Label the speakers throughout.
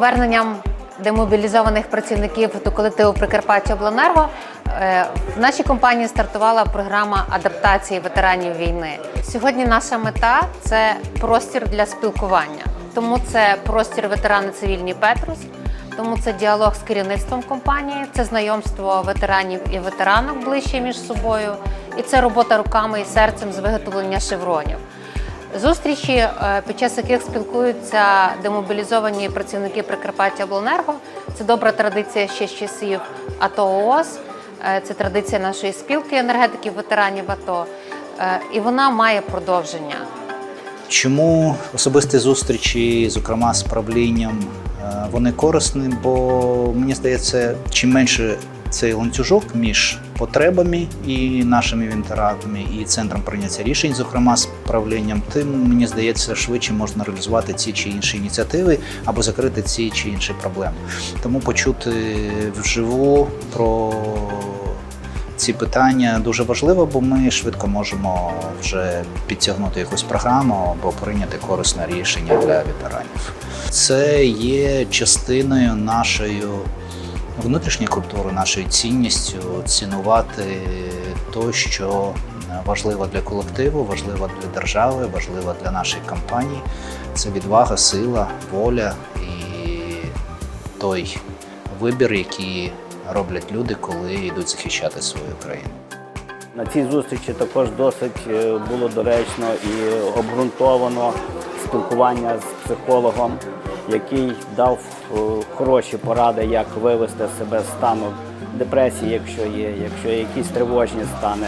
Speaker 1: поверненням демобілізованих працівників до колективу Прикарпаття Обленерго е, в нашій компанії стартувала програма адаптації ветеранів війни. Сьогодні наша мета це простір для спілкування. Тому це простір ветерани цивільні Петрус. Тому це діалог з керівництвом компанії, це знайомство ветеранів і ветеранок ближче між собою, і це робота руками і серцем з виготовлення шевронів. Зустрічі, е, під час яких спілкуються демобілізовані працівники Прикарпаття Обленерго. Це добра традиція ще з часів АТО ООС, е, це традиція нашої спілки енергетиків ветеранів АТО. Е, І вона має продовження.
Speaker 2: Чому особисті зустрічі, зокрема з правлінням, вони корисні? Бо мені здається, чим менше цей ланцюжок між потребами і нашими ветеранами, і центром прийняття рішень, зокрема з правлінням, тим мені здається, швидше можна реалізувати ці чи інші ініціативи або закрити ці чи інші проблеми. Тому почути вживу про ці питання дуже важливо, бо ми швидко можемо вже підтягнути якусь програму або прийняти корисне рішення для ветеранів. Це є частиною нашої внутрішньої культури, нашою цінністю цінувати те, що важливо для колективу, важливо для держави, важливо для нашої компанії. Це відвага, сила, воля і той вибір, який роблять люди, коли йдуть захищати свою країну.
Speaker 3: На цій зустрічі також досить е, було доречно і обґрунтовано спілкування з психологом, який дав е, хороші поради, як вивести себе з стану депресії, якщо є, якщо є якісь тривожні стани.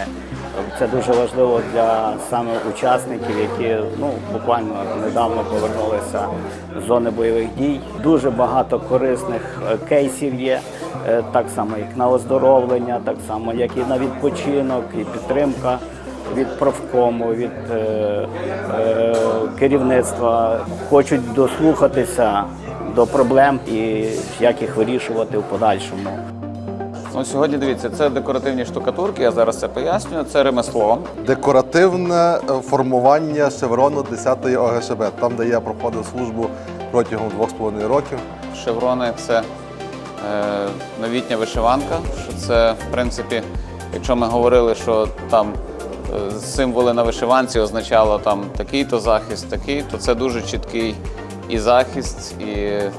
Speaker 3: Це дуже важливо для саме учасників, які ну буквально недавно повернулися з зони бойових дій. Дуже багато корисних е, кейсів є, е, так само як на оздоровлення, так само як і на відпочинок, і підтримка від профкому, від е, е, керівництва. Хочуть дослухатися до проблем і як їх вирішувати в подальшому.
Speaker 4: Ну, сьогодні дивіться, це декоративні штукатурки, я зараз це пояснюю. Це ремесло.
Speaker 5: Декоративне е, формування шеврону 10-ї ОГШБ, там, де я проходив службу протягом 2,5 років.
Speaker 4: Шеврони це е, новітня вишиванка. Що це, в принципі, якщо ми говорили, що там символи на вишиванці означало там такий-то захист, такий, то це дуже чіткий і захист, і е,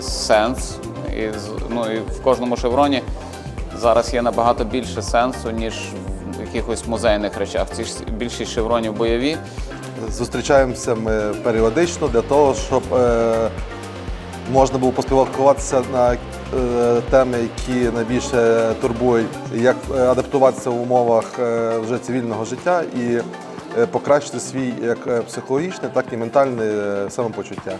Speaker 4: сенс. І, ну, і в кожному шевроні зараз є набагато більше сенсу, ніж в якихось музейних речах. Ці ж більшість шевронів бойові.
Speaker 5: Зустрічаємося ми періодично для того, щоб е, можна було поспілкуватися на теми, які найбільше турбують, як е, адаптуватися в умовах е, вже цивільного життя і е, покращити свій як е, психологічне, так і ментальне е, самопочуття.